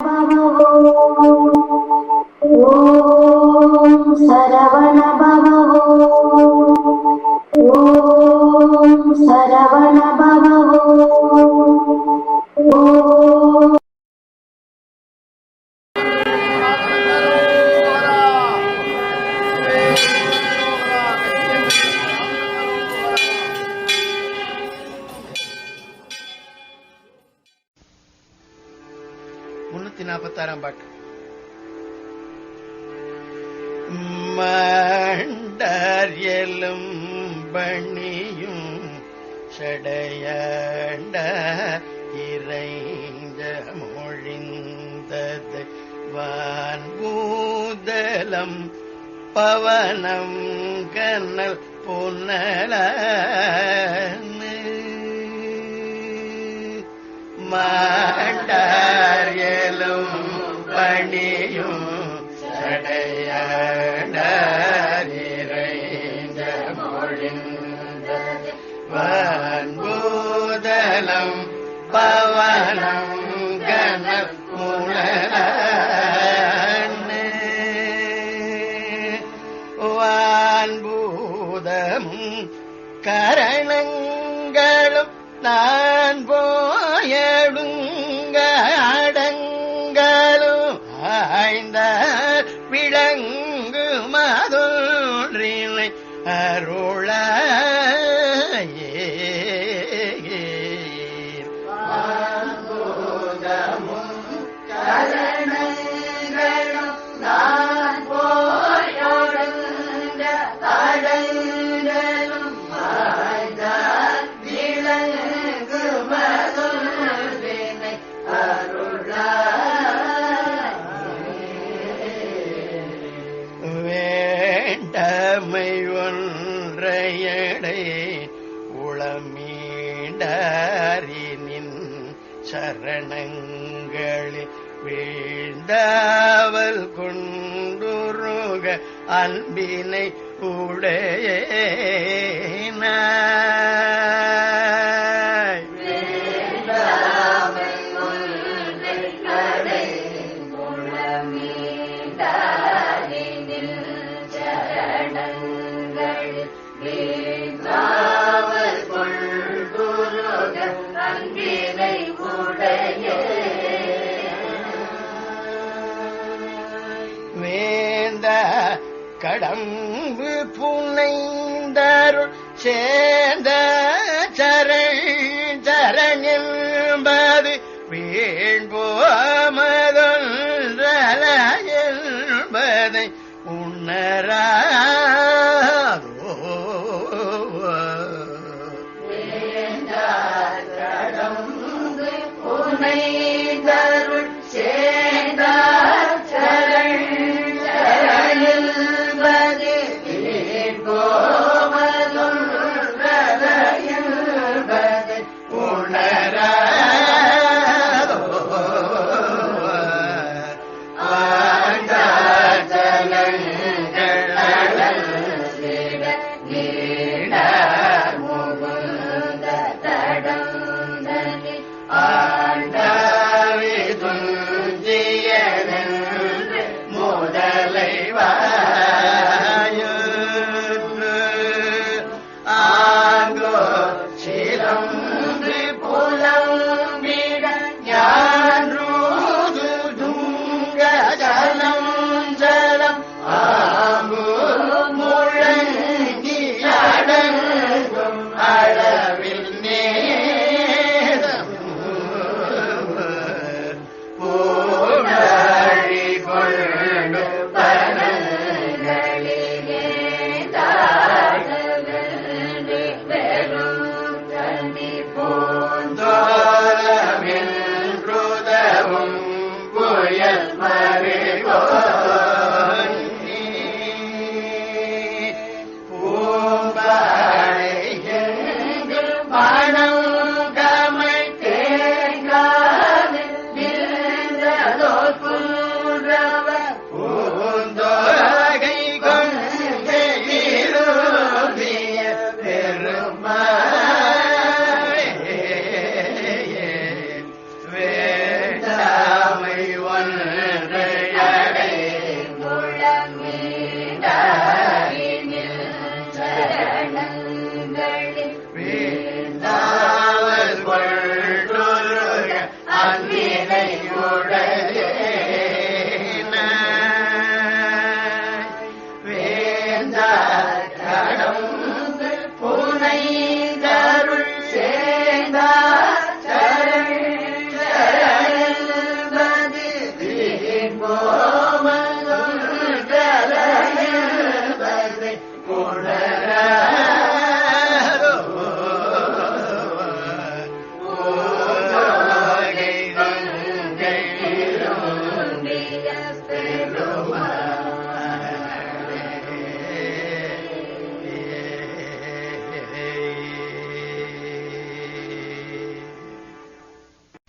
ॐ सरवण நாற்பத்தாறாம் பாட்டு. மண்டர்யலும் பணியும் சடையண்ட இறைந்த மொழிந்தது. வான்பூதலம் பவனம் கண்ணல் பொன்னல மாண்டலும் பணியும் சடையடரிறைந்த மொழிந்த வன்பூதலம் பவனம் அருள சரணங்களில் வீழ்ந்தாவல் கொண்டுருக அன்பினை உடைய கடம்பு புனைந்தருள் சே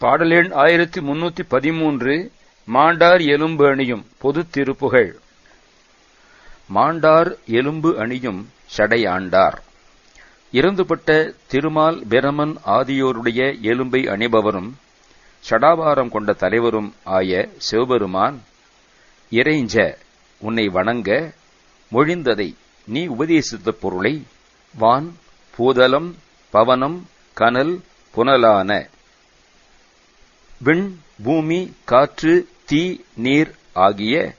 பாடல் எண் ஆயிரத்தி முன்னூத்தி பதிமூன்று மாண்டார் எலும்பு அணியும் பொது திருப்புகழ் மாண்டார் எலும்பு அணியும் சடையாண்டார் இறந்துபட்ட திருமால் பிரமன் ஆதியோருடைய எலும்பை அணிபவரும் சடாபாரம் கொண்ட தலைவரும் ஆய சிவபெருமான் இறைஞ்ச உன்னை வணங்க மொழிந்ததை நீ உபதேசித்த பொருளை வான் பூதலம் பவனம் கனல் புனலான. விண் பூமி காற்று தீ நீர் ஆகிய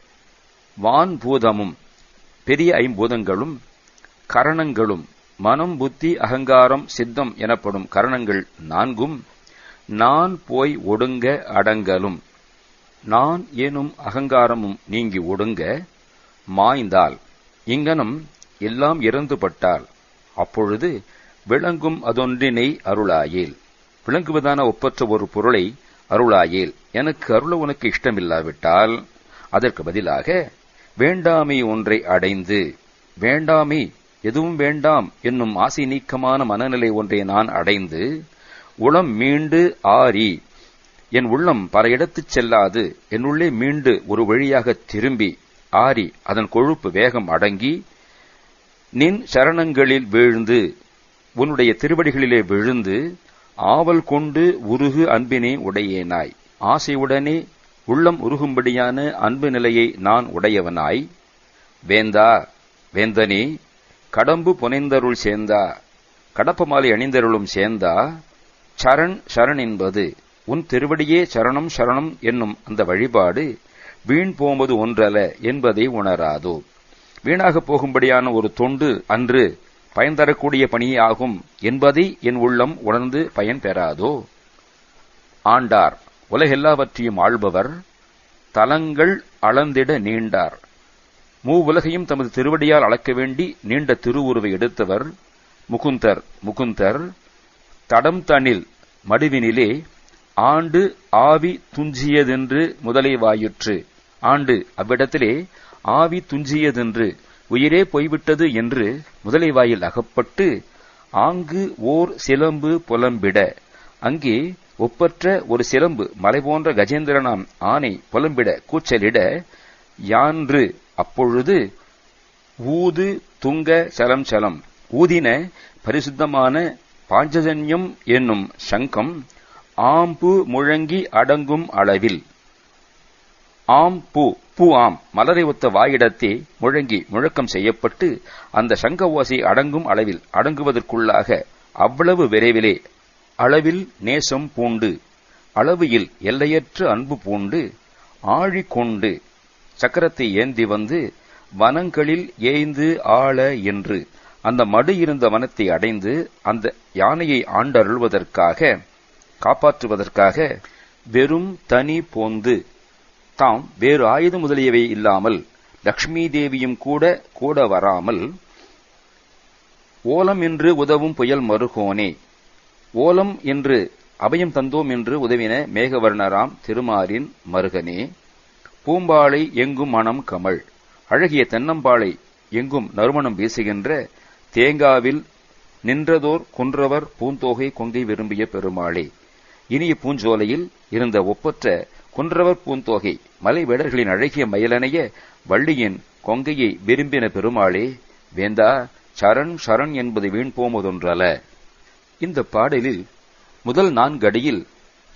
வான்பூதமும் பெரிய ஐம்பூதங்களும் கரணங்களும் மனம் புத்தி அகங்காரம் சித்தம் எனப்படும் கரணங்கள் நான்கும் நான் போய் ஒடுங்க அடங்கலும். நான் எனும் அகங்காரமும் நீங்கி ஒடுங்க மாய்ந்தால் இங்கனம் எல்லாம் இறந்துபட்டால் அப்பொழுது விளங்கும் அதொன்றினை அருளாயேல். விளங்குவதான ஒப்பற்ற ஒரு பொருளை அருளாயேல். எனக்கு அருள உனக்கு இஷ்டமில்லாவிட்டால் அதற்கு பதிலாக வேண்டாமை ஒன்றை அடைந்து வேண்டாமை எதுவும் வேண்டாம் என்னும் ஆசை நீக்கமான மனநிலை ஒன்றை நான் அடைந்து உளம் மீண்டு ஆறி என் உள்ளம் பல இடத்துச் செல்லாது. என்னுள்ளே மீண்டு ஒரு வழியாக திரும்பி ஆறி அதன் கொழுப்பு வேகம் அடங்கி நின் சரணங்களில் வீழ்ந்து உன்னுடைய திருவடிகளிலே விழுந்து ஆவல் கொண்டு உருகு அன்பினே உடையேனாய். ஆசையுடனே உள்ளம் உருகும்படியான அன்பு நிலையை நான் உடையவனாய். வேந்தா வேந்தனே கடம்பு புனைந்தருள் சேர்ந்தா கடப்பமாலை அணிந்தருளும் சேர்ந்தா சரண் சரண் என்பது உன் திருவடியே சரணம் சரணம் என்னும் அந்த வழிபாடு வீண் போவது ஒன்றல என்பதை உணராதோ. வீணாகப் போகும்படியான ஒரு தொண்டு அன்று பயன் தரக்கூடிய பணியே ஆகும் என்பதை என் உள்ளம் உணர்ந்து பயன் பெறாதோ. ஆண்டார் உலகெல்லாவற்றையும் ஆள்பவர் தலங்கள் அளந்திட நீண்டார். மூ உலகையும் தமது திருவடியால் அளக்க வேண்டி நீண்ட திருவுருவை எடுத்தவர் முகுந்தர் முகுந்தர் தடம் தனில் மடுவினிலே ஆண்டு ஆவி துஞ்சியதென்று முதலை வாயிற்று. ஆண்டு அவ்விடத்திலே ஆவி துஞ்சியதென்று உயிரே போய்விட்டது என்று முதலை வாயில் அகப்பட்டு ஆங்கு ஓர் சிலம்பு புலம்பிட. அங்கே ஒப்பற்ற ஒரு சிலம்பு மலை போன்ற கஜேந்திரனாம் ஆனை புலம்பிட கூச்சலிட யான்று அப்பொழுது ஊது துங்க சலம் சலம் ஊதின பரிசுத்தமான பாஞ்சஜன்யம் என்னும் சங்கம் ஆம்பு முழங்கி அடங்கும் அளவில். ஆம் பூ பூ ஆம் மலரை ஒத்த வாயிடத்தே முழங்கி முழக்கம் செய்யப்பட்டு அந்த சங்க ஓசை அடங்கும் அளவில் அடங்குவதற்குள்ளாக அவ்வளவு விரைவிலே அளவில் நேசம் பூண்டு அளவியில் எல்லையற்ற அன்பு பூண்டு ஆழிக்கொண்டு சக்கரத்தை ஏந்தி வந்து வனங்களில் ஏய்ந்து ஆள என்று அந்த மடு இருந்த வனத்தை அடைந்து அந்த யானையை ஆண்டருள்வதற்காக காப்பாற்றுவதற்காக வெறும் தனி போந்து தாம் வேறு ஆயுதம் முதலியவை இல்லாமல் லக்ஷ்மி தேவியும் கூட கூட வராமல் ஓலம் என்று உதவும் புயல் மருகோனே ஓலம் என்று அபயம் தந்தோம் என்று உதவின மேகவர்ணராம் திருமாரின் மருகனே பூம்பாளை எங்கும் மணம் கமல் அழகிய தென்னம்பாளை எங்கும் நறுமணம் வீசுகின்ற தேங்காவில் நின்றதோர் குன்றவர் பூந்தோகை கொங்கை விரும்பிய பெருமாளே இனிய பூஞ்சோலையில் இருந்த ஒப்பற்ற குன்றவர் பூந்தோகை மலை வேடர்களின் அழகிய மயிலனைய வள்ளியின் கொங்கையை விரும்பின பெருமாளே வேந்தா சரண் சரண் என்பது வீண் போமதொன்றல இந்த பாடலில் முதல் நான்கடியில்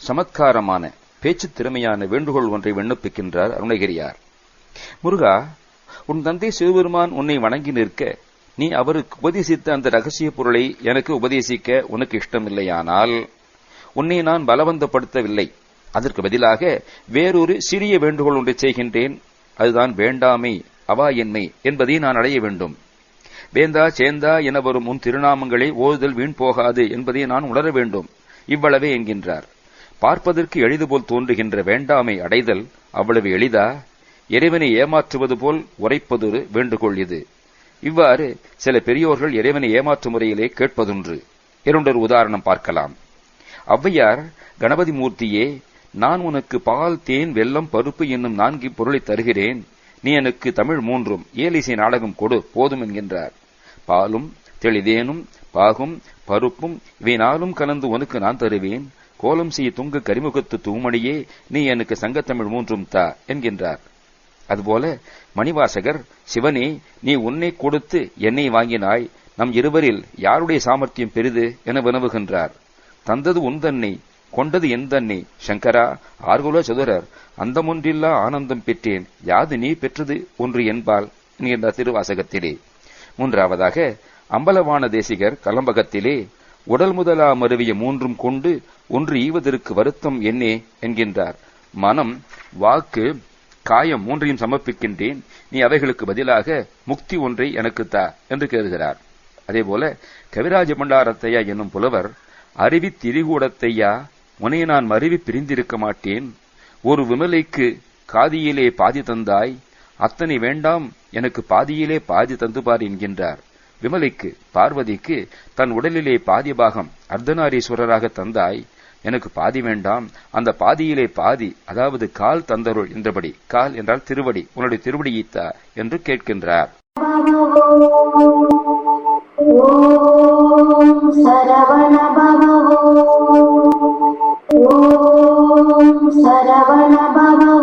சமத்காரமான பேச்சு திறமையான வேண்டுகோள் ஒன்றை விண்ணப்பிக்கின்றார் அருணகிரியார். முருகா உன் தந்தை சிவபெருமான் உன்னை வணங்கி நிற்க நீ அவருக்கு உபதேசித்த அந்த ரகசிய பொருளை எனக்கு உபதேசிக்க உனக்கு இஷ்டமில்லையானால்? உன்னை நான் பலவந்தப்படுத்தவில்லை. அதற்கு பதிலாக வேறொரு சிறிய வேண்டுகோள் ஒன்றை செய்கின்றேன். அதுதான் வேண்டாமை அவாயின்மை என்பதை நான் அடைய வேண்டும். வேந்தா சேந்தா என வரும் உன் திருநாமங்களை ஓதுதல் வீண் போகாது என்பதை நான் உணர வேண்டும். இவ்வளவே என்கின்றார். பார்ப்பதற்கு எளிது போல் தோன்றுகின்ற வேண்டாமை அடைதல் அவ்வளவு எளிதா? இறைவனை ஏமாற்றுவது போல் உரைப்பதொரு வேண்டுகோள் இது. இவ்வாறு சில பெரியோர்கள் இறைவனை ஏமாற்றும் முறையிலே கேட்பதுன்று. இரண்டொரு உதாரணம் பார்க்கலாம். ஔவையார் கணபதி மூர்த்தியே நான் உனக்கு பால் தேன் வெல்லம் பருப்பு என்னும் நான்கு பொருளை தருகிறேன். நீ எனக்கு தமிழ் மூன்றும் ஏலிசை நாடகம் கொடு போதும் என்கின்றார். பாலும் தெளிதேனும் பாகும் பருப்பும் இவை நாளும் கலந்து உனக்கு நான் தருவேன். கோலம் செய்ய துங்க கரிமுகத்து தூமணியே நீ எனக்கு சங்கத்தமிழ் மூன்றும் தா என்கின்றார். அதுபோல மணிவாசகர் சிவனே நீ உன்னை கொடுத்து என்னை வாங்கினாய். நம் இருவரில் யாருடைய சாமர்த்தியம் பெரிது? என வினவுகின்றார். தந்தது உன் தன்னை கொண்டது என் தன்னை. சங்கரா ஆர்குல சதுரர் அந்தமொன்றில்லா ஆனந்தம் பெற்றேன். யாது நீ பெற்றது ஒன்று என்பால் என்கின்ற திருவாசகத்திலே. மூன்றாவதாக அம்பலவான தேசிகர் கலம்பகத்திலே உடல் முதலா மருவிய மூன்றும் கொண்டு ஒன்று ஈவதற்கு வருத்தம் என்னே என்கின்றார். மனம் வாக்கு காயம் மூன்றையும் சமர்ப்பிக்கின்றேன். நீ அவைகளுக்கு பதிலாக முக்தி ஒன்றை எனக்கு தா என்று கேறுகிறார் அதேபோல கவிராஜ பண்டாரத்தையா என்னும் புலவர் அருவி திரிகூடத்தையா? உனையை நான் மருவி பிரிந்திருக்க மாட்டேன். ஒரு விமலைக்கு காதியிலே பாதி தந்தாய் அத்தனை வேண்டாம் எனக்கு பாதியிலே பாதி தந்துபார் என்கின்றார். விமலைக்கு பார்வதிக்கு தன் உடலிலே பாதி பாகம் அர்த்தநாரீஸ்வரராக தந்தாய் எனக்கு பாதி வேண்டாம் அந்த பாதியிலே பாதி அதாவது கால் தந்தருள் என்றபடி கால் என்றால் திருவடி உன்னுடைய திருவடி ஈத்தா என்று கேட்கின்றார். सरवणभव ॐ सरवणभव